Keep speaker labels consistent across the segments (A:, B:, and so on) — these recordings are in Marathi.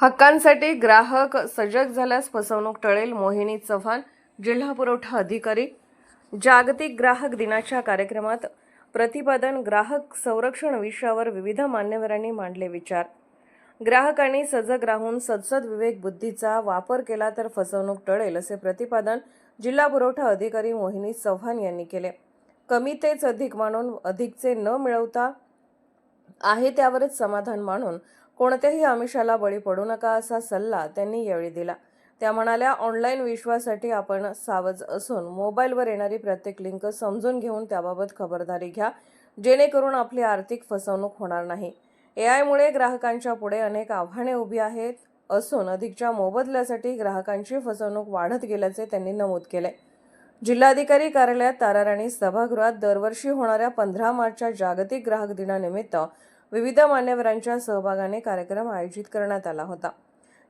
A: हक्कांसाठी ग्राहक सजग झाल्यास फसवणूक टळेल मोहिनी चव्हाण जिल्हा पुरवठा अधिकारी. जागतिक ग्राहक दिनाच्या कार्यक्रमात प्रतिपादन ग्राहक संरक्षण विषयावर विविध मान्यवरांनी मांडले विचार. ग्राहकांनी सजग राहून सदसद विवेक बुद्धीचा वापर केला तर फसवणूक टळेल असे प्रतिपादन जिल्हा पुरवठा अधिकारी मोहिनी चव्हाण यांनी केले. कमी तेच अधिक मानून अधिकचे न मिळवता आहे त्यावरच समाधान मानून कोणत्याही आमिषाला बळी पडू नका असा सल्ला त्यांनी यावेळी दिला. त्या म्हणाल्या ऑनलाईन विश्वासाठी आपण सावध असून मोबाईलवर येणारी प्रत्येक लिंक समजून घेऊन त्याबाबत खबरदारी घ्या. जेणेकरून आपली आर्थिक फसवणूक होणार नाही. ए आयमुळे ग्राहकांच्या पुढे अनेक आव्हाने उभी आहेत असून अधिकच्या मोबदल्यासाठी ग्राहकांची फसवणूक वाढत गेल्याचे त्यांनी नमूद केले. जिल्हाधिकारी कार्यालयात ताराराणी सभागृहात दरवर्षी होणाऱ्या पंधरा मार्चच्या जागतिक ग्राहक दिनानिमित्त विविध मान्यवरांच्या सहभागाने कार्यक्रम आयोजित करण्यात आला होता.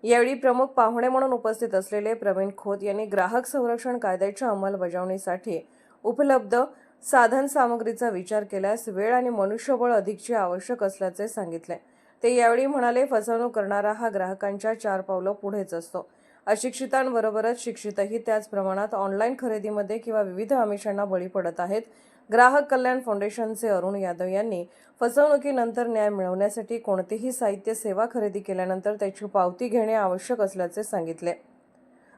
A: यावेळी प्रमुख पाहुणे म्हणून उपस्थित असलेले प्रवीण खोत यांनी ग्राहक संरक्षण कायद्याच्या अंमलबजावणीसाठी उपलब्ध साधन सामग्रीचा विचार केल्यास वेळ आणि मनुष्यबळ अधिकचे आवश्यक असल्याचे सांगितले. ते यावेळी म्हणाले फसवणूक करणारा हा ग्राहकांच्या चार पावलं पुढेच असतो. अशिक्षितांबरोबरच शिक्षितही त्याच प्रमाणात ऑनलाईन खरेदीमध्ये किंवा विविध आमिषांना बळी पडत आहेत. ग्राहक कल्याण फाउंडेशनचे अरुण यादव यांनी फसवणुकीनंतर न्याय मिळवण्यासाठी कोणतेही साहित्य सेवा खरेदी केल्यानंतर त्याची पावती घेणे आवश्यक असल्याचे सांगितले.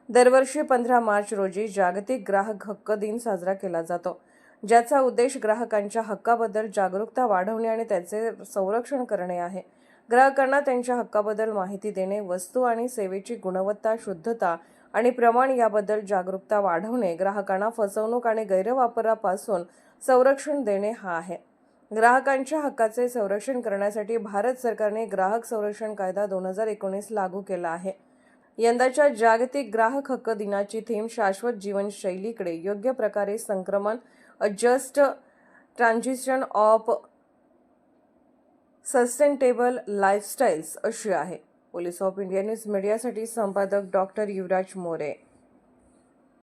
A: दरवर्षी पंधरा मार्च रोजी जागतिक ग्राहक हक्क दिन साजरा केला जातो. ज्याचा उद्देश ग्राहकांच्या हक्काबद्दल जागरूकता वाढवणे आणि त्याचे संरक्षण करणे आहे. ग्राहकांना त्यांच्या हक्काबद्दल माहिती देणे वस्तू आणि सेवेची गुणवत्ता शुद्धता आणि प्रमाण याबद्दल जागरूकता वाढवणे ग्राहकांना फसवणूक आणि गैरवापरापासून संरक्षण देणे हा आहे. ग्राहकांच्या हक्काचे संरक्षण करण्यासाठी भारत सरकारने ग्राहक संरक्षण कायदा दोन हजार एकोणीस लागू केला आहे. यंदाच्या जागतिक ग्राहक हक्क दिनाची थीम शाश्वत जीवनशैलीकडे योग्य प्रकारे संक्रमण a just transition of sustainable lifestyles अशी आहे. पोलीस ऑफ इंडिया न्यूज मीडियासाठी संपादक डॉक्टर युवराज मोरे.